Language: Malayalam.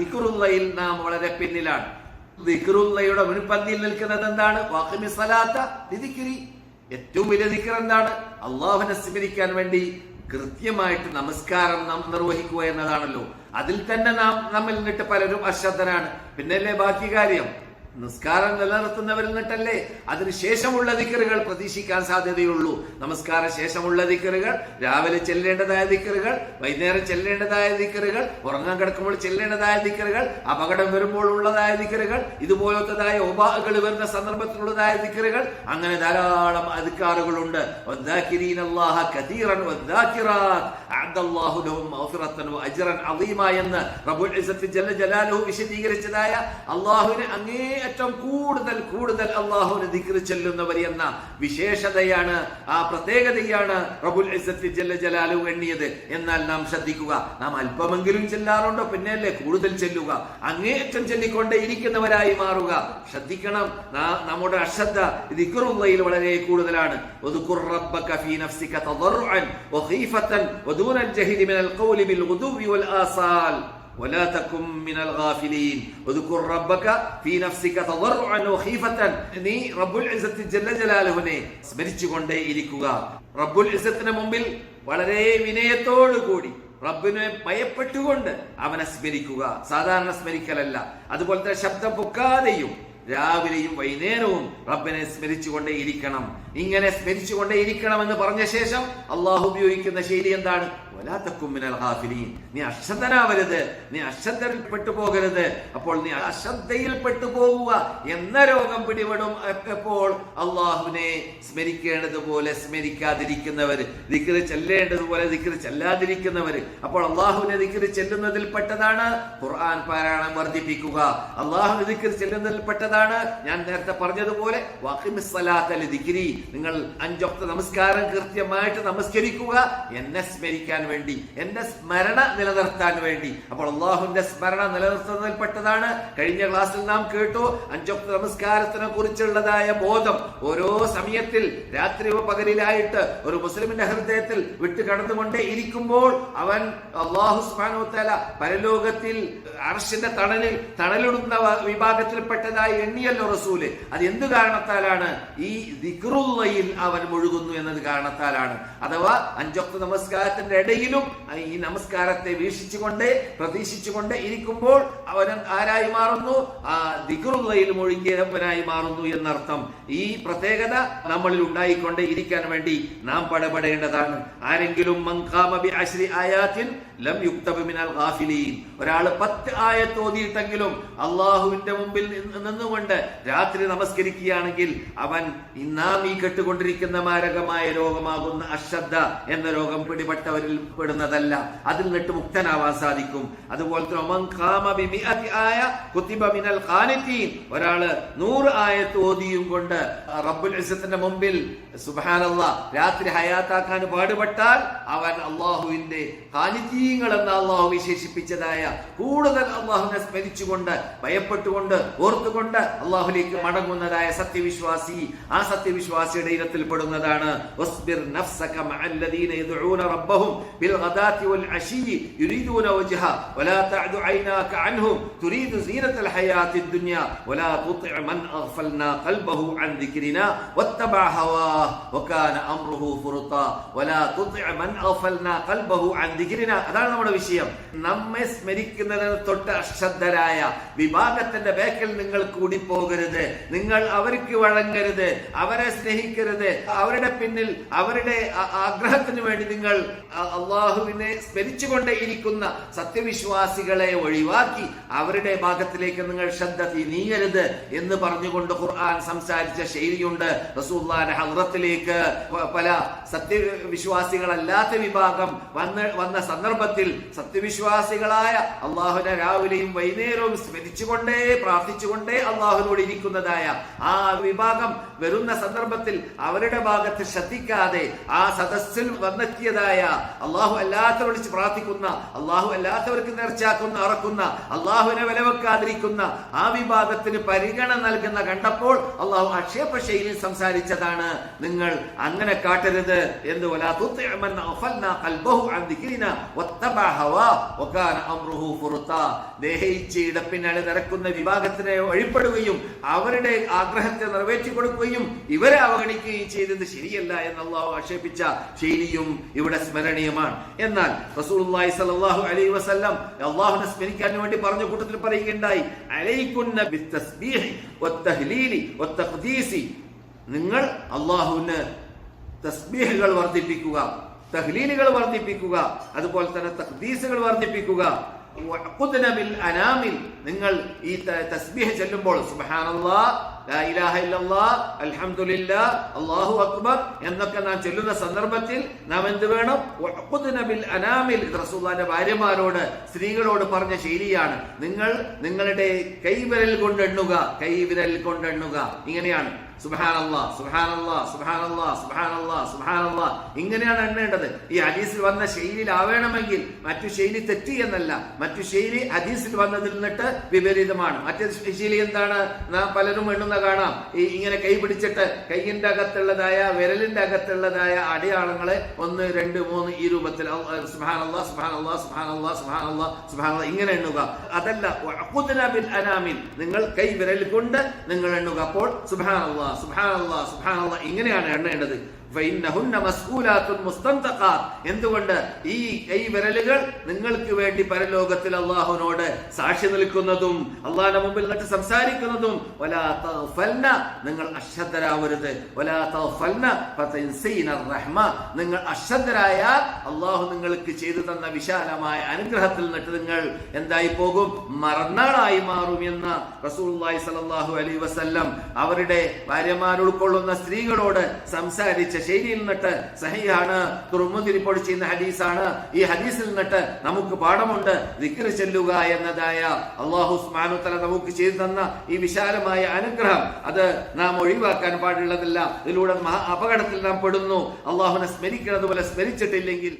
ദിക്റുള്ളയിൽ നാം വളരെ പിന്നിലാണ്. ദിക്റുള്ളയുടെ മുൻപന്തിയിൽ നിൽക്കുന്നത് എന്താണ്? ലിദിക്രി ഏറ്റവും വലിയ ദിക്ർ എന്താണ്? അള്ളാഹുവിനെ സ്മരിക്കാൻ വേണ്ടി കൃത്യമായിട്ട് നമസ്കാരം നാം നിർവഹിക്കുക എന്നതാണല്ലോ. അതിൽ തന്നെ നാം നമ്മിൽ നിന്നിട്ട് പലരും അശ്രദ്ധനാണ് പിന്നല്ലേ ബാക്കി കാര്യം? നിസ്കാരം നിലനിർത്തുന്നവരിൽ നിന്നിട്ടല്ലേ? അതിനുശേഷമുള്ള ദിക്കറുകൾ പ്രതീക്ഷിക്കാൻ സാധ്യതയുള്ളൂ. നമസ്കാര ശേഷമുള്ള ദിക്കറുകൾ രാവിലെ ചെല്ലേണ്ടതായ ദിക്കറുകൾ വൈകുന്നേരം ചെല്ലേണ്ടതായ ദിക്കറുകൾ ഉറങ്ങാൻ കിടക്കുമ്പോൾ ചെല്ലേണ്ടതായ ദിക്കറുകൾ അപകടം വരുമ്പോൾ ഉള്ളതായ ദിക്കറുകൾ ഇതുപോലത്തതായ ഉപാഹകൾ വരുന്ന സന്ദർഭത്തിലുള്ളതായ ദിക്കറുകൾ അങ്ങനെ ധാരാളം അധികാറുകളുണ്ട്. എന്ന് വിശദീകരിച്ചതായ അള്ളാഹുവിനെ ഏറ്റവും കൂടുതൽ കൂടുതൽ അള്ളാഹുവിന് ദിക്റ് ചെല്ലുന്നവർ എന്ന വിശേഷതയാണ് ആ പ്രത്യേകതയാണ് റബുൽ ജല്ല ജലാലു എണ്ണിയത്. എന്നാൽ നാം ശ്രദ്ധിക്കുക നാം അല്പമെങ്കിലും ചെല്ലാറുണ്ടോ? പിന്നെയല്ലേ കൂടുതൽ ചെല്ലുക. അങ്ങേയറ്റം ചെല്ലിക്കൊണ്ടേ ഇരിക്കുന്നവരായി മാറുക. ശ്രദ്ധിക്കണം നമ്മുടെ അശ്രദ്ധ ദിക്റുള്ളയിൽ വളരെ കൂടുതലാണ്. നഫ്സിക തദറുഅൻ വഖീഫതൻ വദൂനൽ മിനൽ ഖൗലി ബിൽ വൽ ആസാൽ. ولا تكن من الغافلين واذكر ربك في نفسك تضرعا وخيفة നീ റബ്ബുൽ ഇസ്സത്ത് ജല്ല ജലാലുവിനെ സ്മരിച്ചുകൊണ്ടേ ഇരിക്കുക റബ്ബുൽ ഇസ്സത്തിന് മുമ്പിൽ വളരെ വിനയത്തോടു കൂടി റബ്ബിനെ ഭയപ്പെട്ടുകൊണ്ട് അവനെ സ്മരിക്കുക സാധാരണ സ്മരിക്കലല്ല അതുപോലെ തന്നെ ശബ്ദം പൊക്കാതെയും രാവിലെയും വൈകുന്നേരവും റബ്ബിനെ സ്മരിച്ചുകൊണ്ടേ ഇരിക്കണം ഇങ്ങനെ സ്മരിച്ചുകൊണ്ടേ ഇരിക്കണം എന്ന് പറഞ്ഞ ശേഷം അള്ളാഹു ഉപയോഗിക്കുന്ന ശൈലി എന്താണ് വലാത്തക്കുമ്മിനൽ ഹാഫിലീൻ നീ അശ്രദ്ധനാവരുത്. നീ അശ്രദ്ധയിൽപ്പെട്ടു പോകരുത് അപ്പോൾ നീ അശ്രദ്ധയിൽപ്പെട്ടു പോവുക എന്ന രോഗം പിടിപെടും എപ്പോൾ? അള്ളാഹുവിനെ സ്മരിക്കേണ്ടതുപോലെ സ്മരിക്കാതിരിക്കുന്നവർ ദിക്റ് ചെല്ലേണ്ടതുപോലെ ദിക്റ് ചെല്ലാതിരിക്കുന്നവർ അപ്പോൾ അള്ളാഹുവിനെ ദിക്റ് ചെല്ലുന്നതിൽ പെട്ടതാണ് ഖുർആൻ പാരായണം വർദ്ധിപ്പിക്കുക. അള്ളാഹുവിനെ ദിക്റ് ചെല്ലുന്നതിൽ പെട്ടതാണ് ഞാൻ നേരത്തെ പറഞ്ഞതുപോലെ നിങ്ങൾ അഞ്ചൊക്കെ നമസ്കാരം കൃത്യമായിട്ട് നമസ്കരിക്കുക. എന്നെ സ്മരിക്കാൻ വേണ്ടി എന്റെ സ്മരണ നിലനിർത്താൻ വേണ്ടി. അപ്പോൾ അള്ളാഹുവിന്റെ സ്മരണ നിലനിർത്തുന്നതിൽപ്പെട്ടതാണ്. കഴിഞ്ഞ ക്ലാസ്സിൽ നാം കേട്ടു അഞ്ചൊക്ത നമസ്കാരത്തിനെ കുറിച്ചുള്ളതായ ബോധം. ഓരോ സമയത്തിൽ രാത്രിയോ പകലിലായിട്ട് ഒരു മുസ്ലിമിന്റെ ഹൃദയത്തിൽ വിട്ട് കടന്നുകൊണ്ടേ ഇരിക്കുമ്പോൾ അവൻ അള്ളാഹു സ്മാനോത്തല പരലോകത്തിൽ അർഷിന്റെ തണലിൽ തണലിടുന്ന വിഭാഗത്തിൽപ്പെട്ടതായി എണ്ണിയല്ലോ റസൂൽ. അത് എന്ത് കാരണത്താലാണ്? ഈ ദിക്റുള്ളയിൽ അവൻ മുഴുകുന്നു എന്നത് കാരണത്താലാണ്. അഥവാ അഞ്ചൊക്ത നമസ്കാരത്തിന്റെ ഇടയിലും ഈ നമസ്കാരത്തെ വീക്ഷിച്ചുകൊണ്ട് പ്രതീക്ഷിച്ചുകൊണ്ട് ഇരിക്കുമ്പോൾ അവൻ ആരായി മാറുന്നു? ആ ദിക്റുള്ളയിൽ മുഴുകിയവനായി മാറുന്നു എന്നർത്ഥം. ഈ പ്രത്യേകത നമ്മളിൽ ഉണ്ടായിക്കൊണ്ട് ഇരിക്കാൻ വേണ്ടി നാം പടപെടേണ്ടതാണ്. ആരെങ്കിലും മങ്കാമബി അശ്രി ആയാത്തിൻ ലം യുക്തബിമിനാൽ ഒരാൾ പത്ത് ആയത്ത് ഓതിയിട്ടെങ്കിലും അള്ളാഹുവിന്റെ മുമ്പിൽ നിന്ന് നിന്നുകൊണ്ട് രാത്രി നമസ്കരിക്കുകയാണെങ്കിൽ അവൻ ഇന്നാം ഈ കെട്ടുകൊണ്ടിരിക്കുന്ന മാരകമായ രോഗമാകുന്ന അശ്രദ്ധ എന്ന രോഗം പിടിപെട്ടവരിൽ പെടുന്നതല്ല അതിൽ നിന്നിട്ട് മുക്തനാവാൻ സാധിക്കും. അതുപോലെ തന്നെ ഒരാൾ നൂറ് ആയത്ത് ഓതിയും കൊണ്ട് റബ്ബുൽ ഇസ്സത്തിന്റെ മുമ്പിൽ സുബാനല്ല രാത്രി ഹയാത്താക്കാൻ പാടുപെട്ടാൽ അവൻ അള്ളാഹുവിന്റെ ഖാനിത്തീങ്ങൾ എന്ന് അള്ളാഹു വിശേഷിപ്പിച്ചതായ കൂടുതൽ അള്ളാഹുവിനെ സ്മരിച്ചുകൊണ്ട് ഭയപ്പെട്ടുകൊണ്ട് ഓർത്തുകൊണ്ട് അള്ളാഹുലേക്ക് മടങ്ങുന്നതായ സത്യവിശ്വാസി ആ സത്യവിശ്വാസിയുടെ ഇനത്തിൽ പെടുന്നതാണ് വസ്ബിർ والعشي يريدون وجهها ولا تعد عيناك عنهم تريد زينة الحياة الدنيا ولا تطع من أغفلنا قلبه عن ذكرنا واتبع هواه وكان أمره فرطا ولا تطع من أغفلنا قلبه عن ذكرنا അതാണ് നമ്മുടെ വിഷയം നമ്മെ സ്മരിക്കുന്നതിന് തൊട്ട് അശ്രദ്ധരായ വിഭാഗത്തിന്റെ ബേക്കിൽ നിങ്ങൾ കൂടി പോകരുത് നിങ്ങൾ അവർക്ക് വഴങ്ങരുത് അവരെ സ്നേഹിക്കരുത് അവരുടെ പിന്നിൽ അവരുടെ ആഗ്രഹത്തിന് വേണ്ടി നിങ്ങൾ അള്ളാഹുവിനെ സ്മരിച്ചുകൊണ്ടേയിരിക്കുന്ന സത്യവിശ്വാസികളെ ഒഴിവാക്കി അവരുടെ ഭാഗത്തിലേക്ക് നിങ്ങൾ ശ്രദ്ധ നീങ്ങരുത് എന്ന് പറഞ്ഞുകൊണ്ട് ഖുർആൻ സംസാരിച്ച ശൈലിയുണ്ട്. റസൂല്ലാന്റെ ഹദ്റത്തിലേക്ക് പ- പല സത്യവിശ്വാസികളല്ലാത്ത വിഭാഗം വന്ന് വന്ന സന്ദർഭത്തിൽ സത്യവിശ്വാസികളായ അള്ളാഹുനെ രാവിലെയും വൈകുന്നേരവും സ്മരിച്ചുകൊണ്ടേ പ്രാർത്ഥിച്ചുകൊണ്ടേ അള്ളാഹുനോട് ഇരിക്കുന്നതായ ആ വിഭാഗം വരുന്ന സന്ദർഭത്തിൽ അവരുടെ ഭാഗത്ത് ശ്രദ്ധിക്കാതെ ആ സദസ്സിൽ വന്നെത്തിയതായ അള്ളാഹു അല്ലാത്തവർ വിളിച്ച് പ്രാർത്ഥിക്കുന്ന അള്ളാഹു അല്ലാത്തവർക്ക് നേർച്ചാക്കുന്ന അറക്കുന്ന അള്ളാഹുവിനെ വിലവെക്കാതിരിക്കുന്ന ആ വിഭാഗത്തിന് പരിഗണന നൽകുന്ന കണ്ടപ്പോൾ അള്ളാഹു അക്ഷേപ ശൈലിയിൽ സംസാരിച്ചതാണ് നിങ്ങൾ അങ്ങനെ കാട്ടരുത്. എന്ന് പിന്നാലെ നടക്കുന്ന വിഭാഗത്തിനെ വഴിപ്പെടുകയും അവരുടെ ആഗ്രഹത്തെ നിറവേറ്റി കൊടുക്കുകയും ഇവരെ അവഗണിക്കുകയും ചെയ്തത് ശരിയല്ല എന്ന് അള്ളാഹു ആക്ഷേപിച്ച ശൈലിയും ഇവിടെ സ്മരണീയമാണ് എന്നാൽ റസൂലുള്ളാഹി സ്വല്ലല്ലാഹു അലൈഹി വസല്ലം അള്ളാഹുനെ സ്മരിക്കാൻ വേണ്ടി പറഞ്ഞ കൂട്ടത്തിൽ പറയുകയുണ്ടായി. അലൈകുന്ന ബിത്തസ്ബീഹി വത്തഹ്ലീലി വത്തഖ്ദീസി. നിങ്ങൾ അള്ളാഹുവിന് തസ്ബീഹുകൾ വർദ്ധിപ്പിക്കുക തഹ്ലീലുകൾ വർദ്ധിപ്പിക്കുക അതുപോലെ തന്നെ തഖ്ദീസുകൾ വർദ്ധിപ്പിക്കുക. അനാമിൽ. നിങ്ങൾ ഈ തസ്ബീഹ് ചെല്ലുമ്പോൾ സുബ്ഹാനല്ലാഹ് അല്ലാഹു അക്ബർ എന്നൊക്കെ നാം ചൊല്ലുന്ന സന്ദർഭത്തിൽ നാം എന്ത് വേണം? ബിൽ അനാമിൽ ഇത് റസൂലുള്ളാഹിന്റെ ഭാര്യമാരോട് സ്ത്രീകളോട് പറഞ്ഞ ശൈലിയാണ്. നിങ്ങൾ നിങ്ങളുടെ കൈവിരൽ കൊണ്ടെണ്ണുക കൈവിരൽ കൊണ്ടെണ്ണുക. ഇങ്ങനെയാണ്. സുബ്ഹാനല്ലാ സുബാനല്ലാ സുബാനല്ലാ സുബാനല്ലാ സുബാനല്ലാ ഇങ്ങനെയാണ് എണ്ണേണ്ടത്. ഈ ഹദീസിൽ വന്ന ശൈലിയിലാവേണമെങ്കിൽ മറ്റു ശൈലി തെറ്റി എന്നല്ല. മറ്റു ശൈലി ഹദീസിൽ വന്നതിൽ നിന്നിട്ട് വിപരീതമാണ്. മറ്റു ശൈലി എന്താണ്? നാം പലരും എണ്ണുന്ന കാണാം. ഈ ഇങ്ങനെ കൈ പിടിച്ചിട്ട് കൈയിന്റെ അകത്തുള്ളതായ വിരലിന്റെ അകത്തുള്ളതായ അടയാളങ്ങളെ ഒന്ന് രണ്ട് മൂന്ന് ഈ രൂപത്തിൽ സുബാനല്ലാ സുബാനല്ലാ സുബാനല്ലാ സുബാനല്ലാ സുബ്ഹാനല്ലാ ഇങ്ങനെ എണ്ണുക. അതല്ല അനാമിൻ. നിങ്ങൾ കൈ വിരൽ കൊണ്ട് നിങ്ങൾ എണ്ണുക. അപ്പോൾ സുബ്ഹാനല്ലാ. സുബ്ഹാനല്ലാ സുബാനുള്ള ഇങ്ങനെയാണ് എണ്ണേണ്ടത്. എന്തുകൊണ്ട്? ഈ കൈ വിരലുകൾ നിങ്ങൾക്ക് വേണ്ടി പരലോകത്തിൽ അള്ളാഹുനോട് സാക്ഷി നിൽക്കുന്നതും അള്ളാഹിന്റെ മുമ്പിൽ നിന്നിട്ട് സംസാരിക്കുന്നതും. നിങ്ങൾ അശ്രദ്ധരാവരുത്. നിങ്ങൾ അശ്രദ്ധരായാൽ അള്ളാഹു നിങ്ങൾക്ക് ചെയ്തു തന്ന വിശാലമായ അനുഗ്രഹത്തിൽ നിന്നിട്ട് നിങ്ങൾ എന്തായി പോകും മറന്നാളായി മാറും എന്ന് റസൂലുള്ളാഹി സ്വല്ലല്ലാഹു അലൈ വസല്ലം അവരുടെ ഭാര്യമാർ ഉൾക്കൊള്ളുന്ന സ്ത്രീകളോട് സംസാരിച്ച ശൈലിയിൽ നിന്നിട്ട് സഹിയാണ് തുറമുതി റിപ്പോർട്ട് ചെയ്യുന്ന ഹദീസാണ്. ഈ ഹദീസിൽ നിന്നിട്ട് നമുക്ക് പാഠമുണ്ട്. ദിക്ർ ചെല്ലുക എന്നതായ അള്ളാഹു തആല നമുക്ക് ചെയ്തു തന്ന ഈ വിശാലമായ അനുഗ്രഹം. അത് നാം ഒഴിവാക്കാൻ പാടുള്ളതല്ല. ഇതിലൂടെ മഹാ അപകടത്തിൽ നാം പെടുന്നു. അള്ളാഹുവിനെ സ്മരിക്കുന്നത് പോലെ സ്മരിച്ചിട്ടില്ലെങ്കിൽ